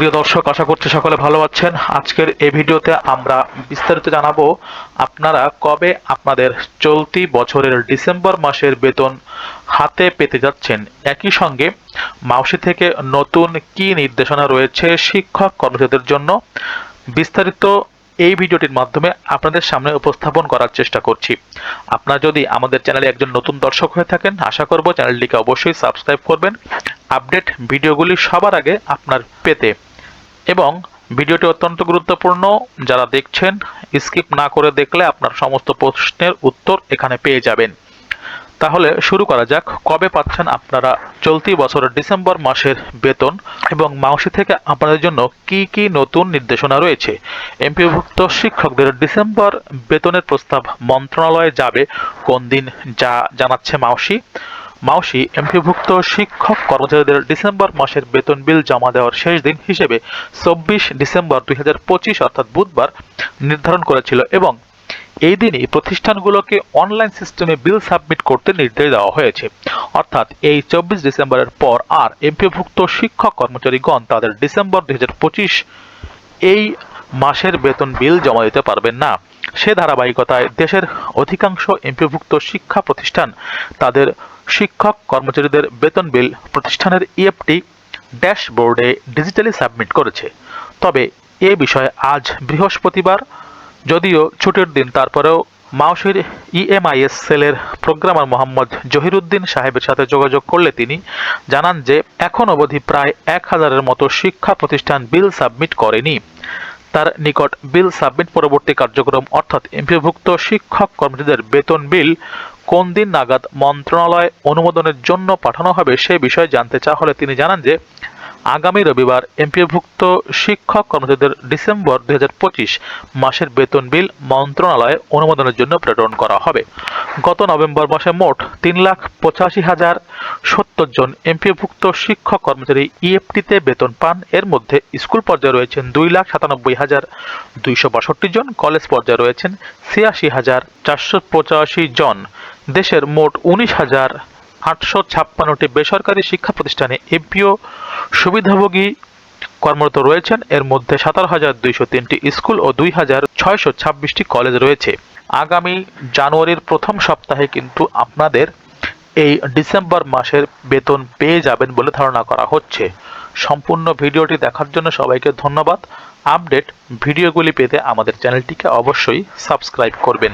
প্রিয় দর্শক, আশা করছি সকলে ভালো আছেন। আজকের এই ভিডিওতে আমরা বিস্তারিত জানাব আপনারা কবে আপনাদের চলতি বছরের ডিসেম্বর মাসের বেতন হাতে পেতে যাচ্ছেন? একই সঙ্গে মাউসি থেকে নতুন কি নির্দেশনা রয়েছে শিক্ষক কর্মচারীদের জন্য? বিস্তারিত এই ভিডিওটির মাধ্যমে আপনাদের সামনে উপস্থাপন করার চেষ্টা করছি। আপনারা যদি আমাদের চ্যানেলে একজন নতুন দর্শক হয়ে থাকেন, আশা করব চ্যানেলটিকে অবশ্যই সাবস্ক্রাইব করবেন। আপডেট ভিডিওগুলি সবার আগে আপনার পেতে এবং ভিডিওটি অত্যন্ত গুরুত্বপূর্ণ। যারা দেখছেন, স্কিপ না করে দেখলে আপনার সমস্ত প্রশ্নের উত্তর এখানে পেয়ে যাবেন। তাহলে শুরু করা যাক। কবে পাচ্ছেন আপনারা চলতি বছরের ডিসেম্বর মাসের বেতন এবং মাউসি থেকে আপনাদের জন্য কি কি নতুন নির্দেশনা রয়েছে? এমপিভুক্ত শিক্ষকদের ডিসেম্বর বেতনের প্রস্তাব মন্ত্রণালয়ে যাবে। কোন দিন যা জানাচ্ছে মাউসি মাউসি এমপিভুক্ত শিক্ষক কর্মচারীদের ডিসেম্বর মাসের বেতন বিল জমা দেওয়ার শেষ দিন হিসেবে চব্বিশ ডিসেম্বর দুই অর্থাৎ বুধবার, নির্ধারণ করেছিল এবং এই দিনই প্রতিষ্ঠানগুলোকে অনলাইন সিস্টেমে বিল সাবমিট করতে নির্দেশ দেওয়া হয়েছে। অর্থাৎ এই চব্বিশ ডিসেম্বরের পর আর এমপিভুক্ত শিক্ষক কর্মচারীগণ তাদের ডিসেম্বর দুই হাজার পঁচিশ এই মাসের বেতন বিল জমা দিতে পারবেন না। সে ধারাবাহিকতায় দেশের অধিকাংশ এমপিভুক্ত শিক্ষা প্রতিষ্ঠান তাদের শিক্ষক কর্মচারীদের বেতন বিল প্রতিষ্ঠানের ইএফটি ড্যাশবোর্ডে ডিজিটালি সাবমিট করেছে। তবে এ বিষয়ে আজ বৃহস্পতিবার, যদিও ছুটির দিন, তারপরেও মাউসির ইএমআইএস সেলের প্রোগ্রামার মোহাম্মদ জহিরুদ্দিন সাহেবের সাথে যোগাযোগ করলে তিনি জানান যে, এখন অবধি প্রায় এক হাজারের মতো শিক্ষা প্রতিষ্ঠান বিল সাবমিট করেনি। তার নিকট বিল সাবমিট পরবর্তী কার্যক্রম, অর্থাৎ এমপিভুক্ত শিক্ষক কর্মচারীদের বেতন বিল কোন দিন নাগাদ মন্ত্রণালয় অনুমোদনের জন্য পাঠানো হবে সে বিষয়ে জানতে চাওয়া হলে তিনি জানান যে আগামী রবিবার এমপিভুক্ত শিক্ষক কর্মচারীদের ডিসেম্বর দু হাজার পঁচিশ মাসের বেতন বিল মন্ত্রণালয়ে অনুমোদনের জন্য প্রেরণ করা হবে। গত নভেম্বর মাসে মোট তিন লাখ পঁচাশি হাজার সত্তর জন এমপিভুক্ত শিক্ষক কর্মচারী ইএফটিতে বেতন পান। এর মধ্যে স্কুল পর্যায়ে রয়েছেন দুই লাখ সাতানব্বই হাজার দুইশো বাষট্টি জন, কলেজ পর্যায়ে রয়েছেন ছিয়াশি হাজার চারশো পঁচাশি জন। দেশের মোট উনিশ হাজার আটশো ছাপ্পান্নটি বেসরকারি শিক্ষা প্রতিষ্ঠানে এমপিও সুবিধাভোগী কর্মরত রয়েছেন। এর মধ্যে সতেরো হাজার দুইশো তিনটি স্কুল ও দুই হাজার ছয়শো ছাব্বিশটি কলেজ রয়েছে। আগামী জানুয়ারির প্রথম সপ্তাহে কিন্তু আপনাদের এই ডিসেম্বর মাসের বেতন পেয়ে যাবেন বলে ধারণা করা হচ্ছে। সম্পূর্ণ ভিডিওটি দেখার জন্য সবাইকে ধন্যবাদ। আপডেট ভিডিওগুলি পেতে আমাদের চ্যানেলটিকে অবশ্যই সাবস্ক্রাইব করবেন।